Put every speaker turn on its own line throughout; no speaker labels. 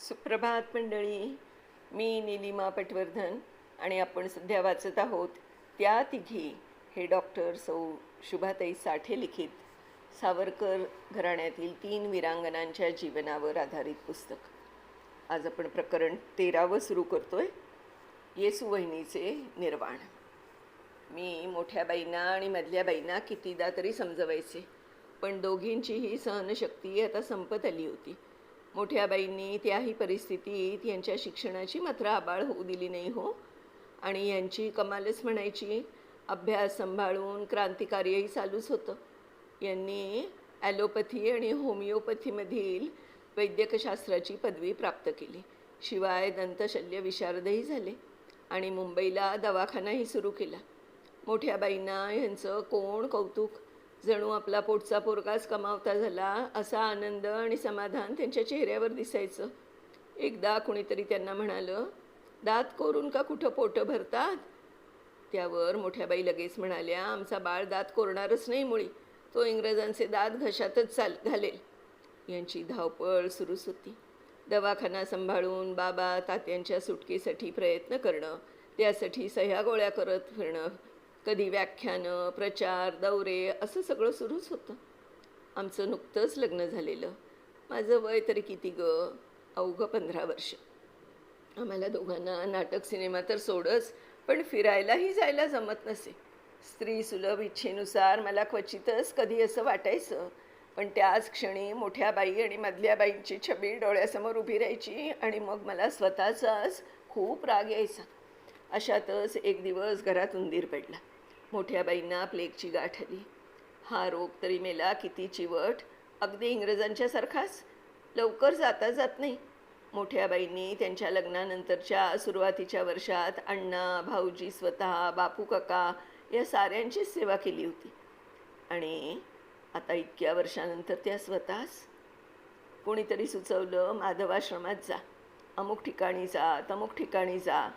सुप्रभात मंडळी. मी निलिमा पटवर्धन आणि आपण सध्या वाचत आहोत त्या तिघी हे डॉक्टर सौ शुभाताई साठे लिखित सावरकर घराण्यातील तीन वीरांगनांच्या जीवनावर आधारित पुस्तक. आज आपण प्रकरण तेरावं सुरू करतोय. येसू वहिनीचे निर्वाण. मी मोठ्या बाईंना आणि मधल्या बाईंना कितीदा तरी समजवायचे पण दोघींचीही सहनशक्ती आता संपत आली होती. मोठ्या बाईंनी त्याही परिस्थितीत यांच्या शिक्षणाची मात्र आबाळ होऊ दिली नाही हो. आणि यांची कमालच म्हणायची अभ्यास सांभाळून क्रांतिकार्यही चालूच होतं. यांनी ॲलोपथी आणि होमिओपथीमधील वैद्यकशास्त्राची पदवी प्राप्त केली. शिवाय दंतशल्य विशारदही झाले आणि मुंबईला दवाखानाही सुरू केला. मोठ्या बाईंना यांचं कोण कौतुक? जणू आपला पोटचा पोरकाच कमावता झाला असा आनंद आणि समाधान त्यांच्या चेहऱ्यावर दिसायचं. एकदा कुणीतरी त्यांना म्हणालं दात कोरून का कुठं पोटं भरतात? त्यावर मोठ्या बाई लगेच म्हणाल्या आमचा बाळ दात कोरणारच नाही मुळी तो इंग्रजांचे दात घशातच चाल घालेल. यांची धावपळ सुरूच होती. दवाखाना सांभाळून बाबा तात्यांच्या सुटकेसाठी प्रयत्न करणं त्यासाठी सह्या गोळ्या करत फिरणं कधी व्याख्यानं प्रचार दौरे असं सगळं सुरूच होतं. आमचं नुकतंच लग्न झालेलं. माझं वय तरी किती गं? अवघं पंधरा वर्ष. आम्हाला दोघांना नाटक सिनेमा तर सोडच पण फिरायलाही जायला जमत नसे. स्त्री सुलभ इच्छेनुसार मला क्वचितच कधी असं वाटायचं पण त्याच क्षणी मोठ्या बाई आणि मधल्या बाईंची छबी डोळ्यासमोर उभी राहायची आणि मग मला स्वतःचाच खूप राग यायचा. अशातच एक दिवस घरात उंदीर पडला. मोठ्या बाईंना प्लेगची गाठ आली. हा रोग तरी मेला किती चिवट. अगदी इंग्रजांच्या सारखाच. लवकर जाता जात नाही. मोठ्या बाईंनी त्यांच्या लग्नानंतरच्या सुरुवातीच्या वर्षात अण्णा भाऊजी स्वतः बापू काका या साऱ्यांचीच सेवा केली होती. आणि आता इतक्या वर्षानंतर त्या स्वतःच. कोणीतरी सुचवलं माधवाश्रमात जा. अमुक ठिकाणी जा तमुक ठिकाणी जा.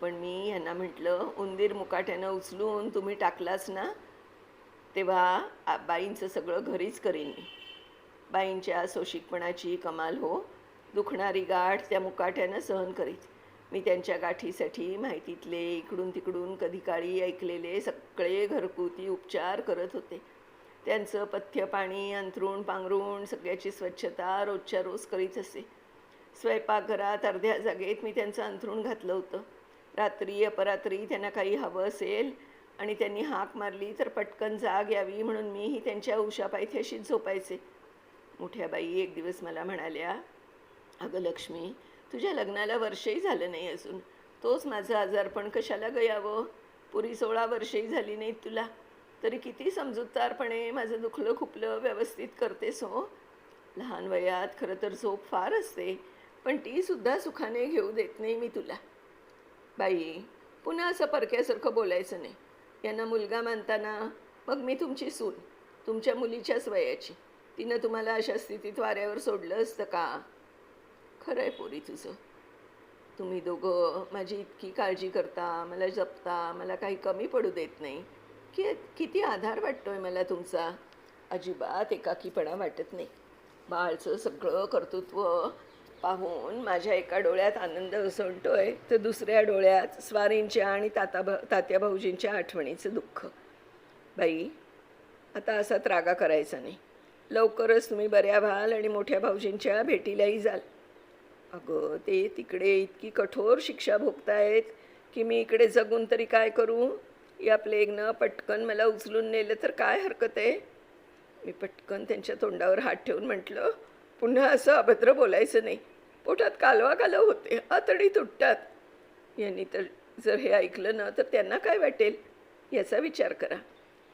पण मी यांना म्हटलं उंदीर मुकाट्यानं उचलून तुम्ही टाकलाच ना तेव्हा बाईंचं सगळं घरीच करीन. मी बाईंच्या सोशिकपणाची कमाल हो दुखणारी गाठ त्या मुकाट्यानं सहन करीत. मी त्यांच्या गाठीसाठी माहितीतले इकडून तिकडून कधी काळी ऐकलेले सगळे घरगुती उपचार करत होते. त्यांचं पथ्य पाणी अंथरूण पांघरूण सगळ्याची स्वच्छता रोजच्या रोज करीत असे. स्वयंपाकघरात अर्ध्या जागेत मी त्यांचं अंथरूण घातलं होतं. रात्री अपरात्री त्यांना काही हवं असेल आणि त्यांनी हाक मारली तर पटकन जाग यावी म्हणून मीही त्यांच्या उशा पायथ्याशीच झोपायचे. मोठ्या बाई एक दिवस मला म्हणाल्या अगं लक्ष्मी तुझ्या लग्नाला वर्षही झालं नाही अजून. तोच माझं आजारपण कशाला गयावं? पुरी सोळा वर्षही झाली नाहीत तुला. तरी किती समजूतदारपणे माझं दुखलं खुपलं व्यवस्थित करतेस हो. लहान वयात खरं तर झोप फार असते पण तीसुद्धा सुखाने घेऊ देत नाही मी तुला. बाई पुन्हा असं परक्यासारखं बोलायचं नाही. यांना मुलगा मानताना मग मी तुमची सून तुमच्या मुलीच्याच वयाची. तिनं तुम्हाला अशा स्थितीत वाऱ्यावर सोडलं असतं का? खरं आहे पोरी तुझं. तुम्ही दोघं माझी इतकी काळजी करता मला जपता मला काही कमी पडू देत नाही. की किती आधार वाटतोय मला तुमचा? अजिबात एकाकीपणा वाटत नाही. बाळचं सगळं कर्तृत्व पाहून माझ्या एका डोळ्यात आनंद उसळतोय तर दुसऱ्या डोळ्यात स्वारींच्या आणि ताता भा तात्या भाऊजींच्या आठवणीचं दुःख. बाई आता असा त्रागा करायचा नाही. लवकरच तुम्ही बऱ्या व्हाल आणि मोठ्या भाऊजींच्या भेटीलाही जाल. अगं ते तिकडे इतकी कठोर शिक्षा भोगतायत की मी इकडे जगून तरी काय करू? या प्लेगनं पटकन मला उचलून नेलं तर काय हरकत आहे? मी पटकन त्यांच्या तोंडावर हात ठेवून म्हटलं पुन्हा असं अभद्र बोलायचं नाही. पोटात कालवा कालव होते आतडी तुटतात. यांनी तर जर हे ऐकलं ना तर त्यांना काय वाटेल? याचा विचार करा.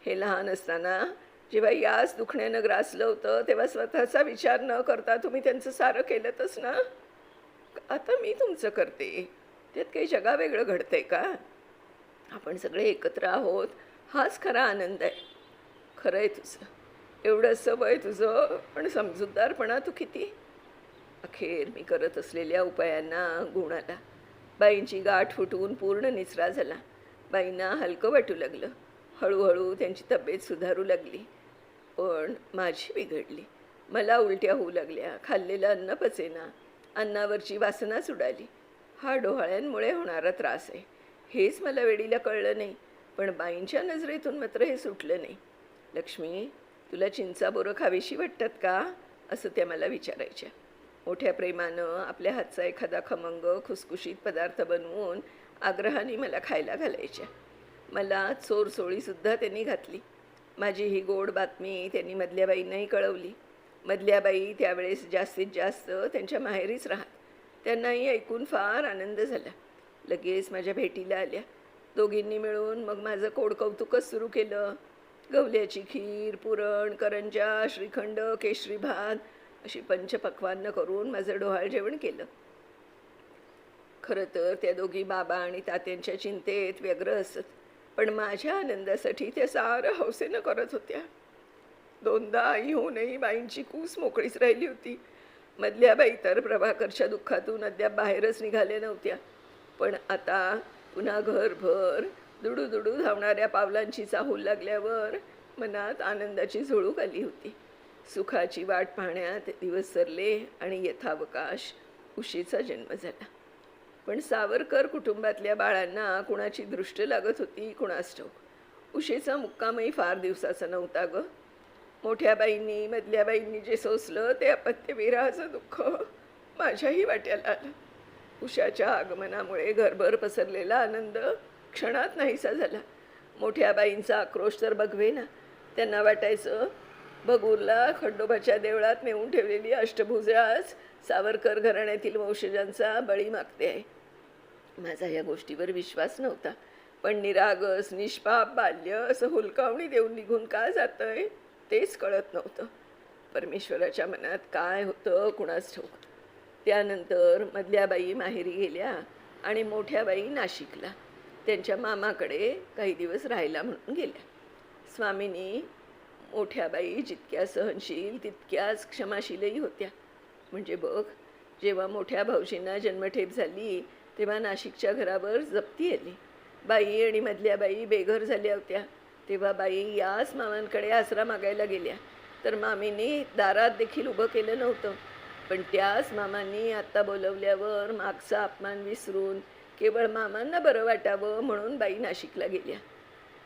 हे लहान असताना जेव्हा याच दुखण्यानं ग्रासलं होतं तेव्हा स्वतःचा विचार न करता तुम्ही त्यांचं सारं केलंतच ना? आता मी तुमचं करते. त्यात काही जगा वेगळं आहे का? आपण सगळे एकत्र आहोत हाच खरा आनंद आहे. खरं आहे तुझं. एवढं सवय तुझं पण समजूतदारपणा तू किती? अखेर मी करत असलेल्या उपायांना गुण आला. बाईंची गाठ फुटवून पूर्ण निचरा झाला. बाईंना हलकं वाटू लागलं. हळूहळू त्यांची तब्येत सुधारू लागली. पण माझी बिघडली. मला उलट्या होऊ लागल्या. खाल्लेलं अन्न पचेना. अन्नावरची वासनाच उडाली हा डोहाळ्यांमुळे होणारा त्रास आहे. हेच मला वेडीला कळलं नाही. पण बाईंच्या नजरेतून मात्र हे सुटलं नाही. लक्ष्मी तुला चिंचाबोरं खावीशी वाटतात का? असं त्या मला विचारायच्या. मोठ्या प्रेमानं आपल्या हातचा एखादा खमंग खुसखुशीत पदार्थ बनवून आग्रहाने मला खायला घालायच्या. मला चोरसोळीसुद्धा त्यांनी घातली. माझी ही गोड बातमी त्यांनी मधल्या बाईंनाही कळवली. मधल्या बाई त्यावेळेस जास्तीत जास्त त्यांच्या माहेरीच राहत. त्यांनाही ऐकून फार आनंद झाला. लगेच माझ्या भेटीला आल्या. दोघींनी मिळून मग माझं कोडकौतुकच सुरू केलं. गवल्याची खीर पुरण करंजा श्रीखंड केशरी भात अशी पंचपक्वान्न करून माझं डोहाळ जेवण केलं. खरं तर त्या दोघी बाबा आणि तात्यांच्या चिंतेत व्यग्र असत पण माझ्या आनंदासाठी त्या सारं हौसेनं करत होत्या. दोनदा आई होऊनही बाईंची कूस मोकळीच राहिली होती. मधल्या बाई तर प्रभाकरच्या दुःखातून अद्याप बाहेरच निघाल्या नव्हत्या. पण आता पुन्हा घरभर दुडू दुडू धावणाऱ्या पावलांची चाहूल लागल्यावर मनात आनंदाची झुळूक आली होती. सुखाची वाट पाहण्यात दिवस सरले आणि यथावकाश उशीचा जन्म झाला. पण सावरकर कुटुंबातल्या बाळांना कुणाची दृष्ट लागत होती कुणास ठाऊक? उशीचा मुक्कामही फार दिवसाचा नव्हता ग. मोठ्या बाईंनी मधल्या बाईंनी जे सोसलं ते अपत्यविराचं दुःख माझ्याही वाट्याला आलं. उषाच्या आगमनामुळे घरभर पसरलेला आनंद क्षणात नाहीसा झाला. मोठ्या बाईंचा आक्रोश तर बघवे ना त्यांना वाटायचं बगूरला खंडोबाच्या देवळात नेऊन ठेवलेली अष्टभुजास सावरकर घराण्यातील वंशजांचा बळी मागते आहे. माझा या गोष्टीवर विश्वास नव्हता. पण निरागस निष्पाप बाल्य असं हुलकावणी देऊन निघून का जातंय तेच कळत नव्हतं. परमेश्वराच्या मनात काय होतं कुणाच ठाऊक. त्यानंतर मधल्या बाई माहेरी गेल्या आणि मोठ्या बाई नाशिकला. त्यांच्या मामाकडे काही दिवस राहायला म्हणून गेल्या. स्वामींनी मोठ्या बाई जितक्या सहनशील तितक्याच क्षमाशीलही होत्या. म्हणजे बघ जेव्हा मोठ्या भाऊजींना जन्मठेप झाली तेव्हा नाशिकच्या घरावर जप्ती आली. बाई आणि मधल्या बाई बेघर झाल्या होत्या. तेव्हा बाई याच मामांकडे आसरा मागायला गेल्या. तर मामीने दारात देखील उभं केलं नव्हतं. पण त्याच मामांनी आत्ता बोलवल्यावर मागचा अपमान विसरून केवळ मामांना बरं वाटावं म्हणून बाई नाशिकला गेल्या.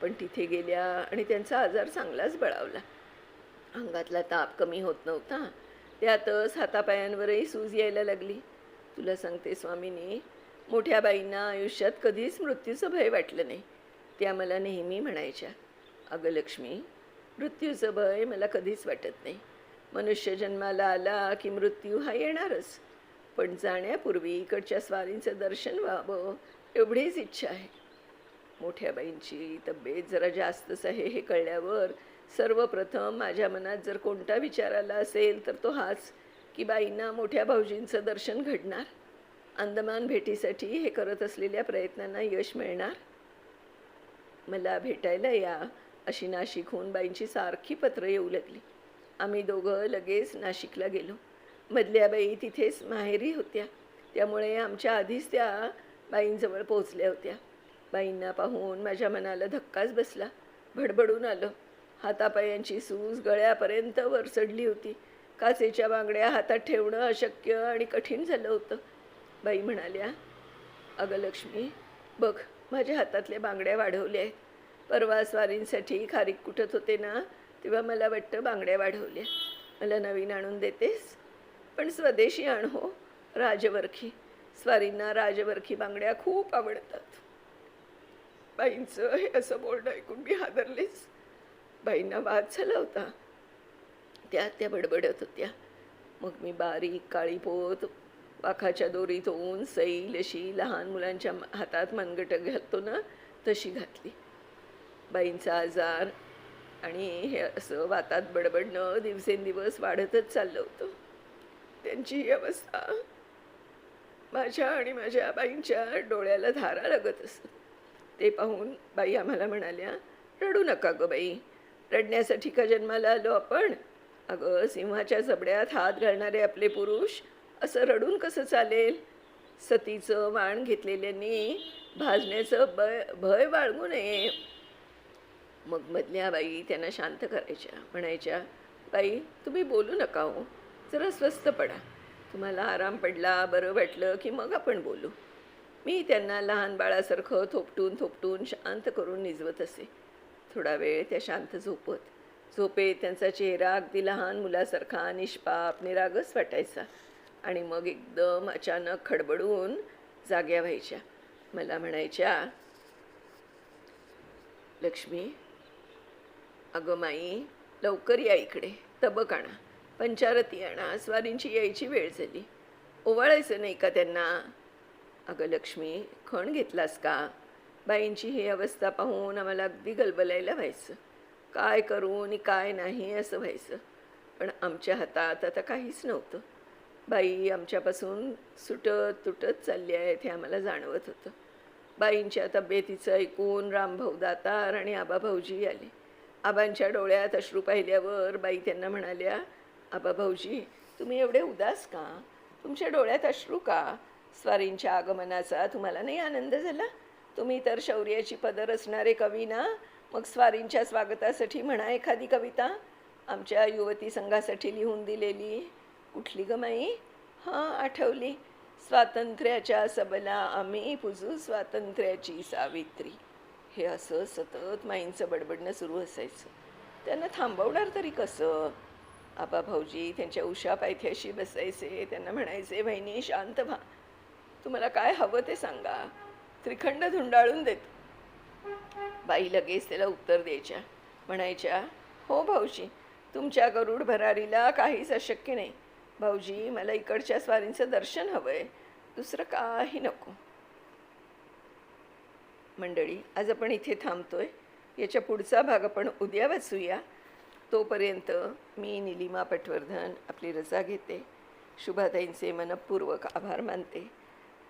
पण तिथे गेल्या आणि त्यांचा आजार चांगलाच बळावला. अंगातला ताप कमी होत नव्हता. त्यातच हातापायांवरही सूज यायला लागली. तुला सांगते स्वामीनी मोठ्या बाईंना आयुष्यात कधीच मृत्यूचं भय वाटलं नाही. त्या मला नेहमी म्हणायच्या अगं लक्ष्मी मृत्यूचं भय मला कधीच वाटत नाही. मनुष्य जन्माला आला की मृत्यू हा येणारच. पण जाण्यापूर्वी इकडच्या स्वारींचं दर्शन व्हावं एवढीच इच्छा आहे. मोठ्या बाईंची तब्येत जरा जास्तच आहे हे कळल्यावर सर्वप्रथम माझ्या मनात जर कोणता विचार आला असेल तर तो हाच की बाईंना मोठ्या भाऊजींचं दर्शन घडणार? अंदमान भेटीसाठी हे करत असलेल्या प्रयत्नांना यश मिळणार? मला भेटायला या अशी नाशिकहून बाईंची सारखी पत्र येऊ लागली. आम्ही दोघं लगेच नाशिकला गेलो. मधल्या बाई तिथेच माहेरी होत्या. त्यामुळे आमच्या आधीच त्या बाईंजवळ पोचल्या होत्या. बाईंना पाहून माझ्या मनाला धक्काच बसला. भडबडून आलं. हातापायांची सूज गळ्यापर्यंत वर चढली होती. काचेच्या बांगड्या हातात ठेवणं अशक्य आणि कठीण झालं होतं. बाई म्हणाल्या अगं लक्ष्मी बघ माझ्या हातातल्या बांगड्या वाढवल्या आहेत. परवा स्वारींसाठी खारीक कुठत होते ना तेव्हा मला वाटतं बांगड्या वाढवल्या. मला नवीन आणून देतेस? पण स्वदेशी आण हो राजवरखी. स्वारींना राजवरखी बांगड्या खूप आवडतात. बाईंचं हे असं बोलणं ऐकून मी हादरलीच बाईंना वाद झाला होता त्या त्या बडबडत होत्या. मग मी बारीक काळी पोत वाखाच्या दोरीत होऊन सैल अशी लहान मुलांच्या म- हातात मनगट घालतो ना तशी घातली. बाईंचा आजार आणि हे असं वातात बडबडणं दिवसेंदिवस वाढतच चाललं होतं. त्यांची ही अवस्था. माझ्या आणि माझ्या बाईंच्या डोळ्याला धारा लागत असत. ते पाहून बाई आम्हाला म्हणाल्या रडू नका गं बाई. रडण्यासाठी का जन्माला आलो आपण? अगं सिंहाच्या जबड्यात हात घालणारे आपले पुरुष असं रडून कसं चालेल? सतीचं वाण घेतलेल्यांनी भाजण्याचं भय भय बाळगू नये. मग मधल्या बाई त्यांना शांत करायच्या म्हणायच्या बाई तुम्ही बोलू नका हो. जरा स्वस्त पडा. तुम्हाला आराम पडला बरं वाटलं की मग आपण बोलू. मी त्यांना लहान बाळासारखं थोपटून थोपटून शांत करून निजवत असे. थोडा वेळ त्या शांत झोपत. झोपेत त्यांचा चेहरा अगदी लहान मुलासारखा निष्पाप निरागस वाटायचा. आणि मग एकदम अचानक खडबडून जाग्या व्हायच्या. मला म्हणायच्या लक्ष्मी अगं माई लवकर या इकडे. तबक आणा. पंचारती आणा स्वारींची यायची वेळ झाली. ओवाळायचं नाही का त्यांना? अगं लक्ष्मी खण घेतलास का? बाईंची ही अवस्था पाहून आम्हाला अगदी गलबलायला व्हायचं. काय करू आणि काय नाही असं व्हायचं. पण आमच्या हातात आता काहीच नव्हतं. बाई आमच्यापासून सुटत तुटत चालली आहेत हे आम्हाला जाणवत होतं. बाईंच्या तब्येतीचं ऐकून रामभाऊ दातार आणि आबा भाऊजी आले. आबांच्या डोळ्यात अश्रू पाहिल्यावर बाई त्यांना म्हणाल्या आबा भाऊजी तुम्ही एवढे उदास का? तुमच्या डोळ्यात अश्रू का? स्वारींच्या आगमनाचा तुम्हाला नाही आनंद झाला? तुम्ही तर शौर्याची पदर असणारे कवी ना? मग स्वारींच्या स्वागतासाठी म्हणा एखादी कविता? आमच्या युवती संघासाठी लिहून दिलेली. कुठली ग माई? हां आठवली. स्वातंत्र्याच्या सबला आम्ही पुजू स्वातंत्र्याची सावित्री. हे असं सतत माईंचं बडबडणं सुरू असायचं. त्यांना थांबवणार तरी कसं? आबा भाऊजी त्यांच्या उषा पायथ्याशी बसायचे. त्यांना म्हणायचे बहिणी शांत व्हा. तुम्हाला काय हवं ते सांगा. त्रिखंड धुंडाळून देत. बाई लगेच त्याला उत्तर द्यायच्या. म्हणायच्या हो भाऊजी तुमच्या गरुड भरारीला काहीच अशक्य नाही. भाऊजी मला इकडच्या स्वारींचं दर्शन हवं आहे दुसरं काही नको. मंडळी आज आपण इथे थांबतोय. याच्या पुढचा भाग आपण उद्या वाचूया. तोपर्यंत मी निलिमा पटवर्धन आपली रजा घेते. शुभाताईंचे मनपूर्वक आभार मानते.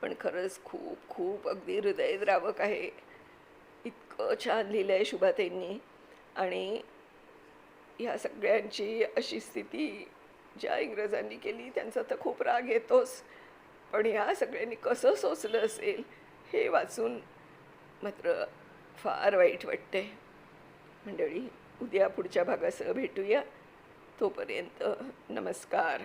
पण खरंच खूप खूप अगदी हृदयद्रावक आहे. इतकं छान लिहिलं आहे शुभाताईंनी. आणि ह्या सगळ्यांची अशी स्थिती ज्या इंग्रजांनी केली त्यांचा तर खूप राग येतोच. पण ह्या सगळ्यांनी कसं सोचलं असेल हे वाचून मात्र फार वाईट वाटते मंडळी उद्या पुढच्या भागासह भेटूया. तोपर्यंत नमस्कार.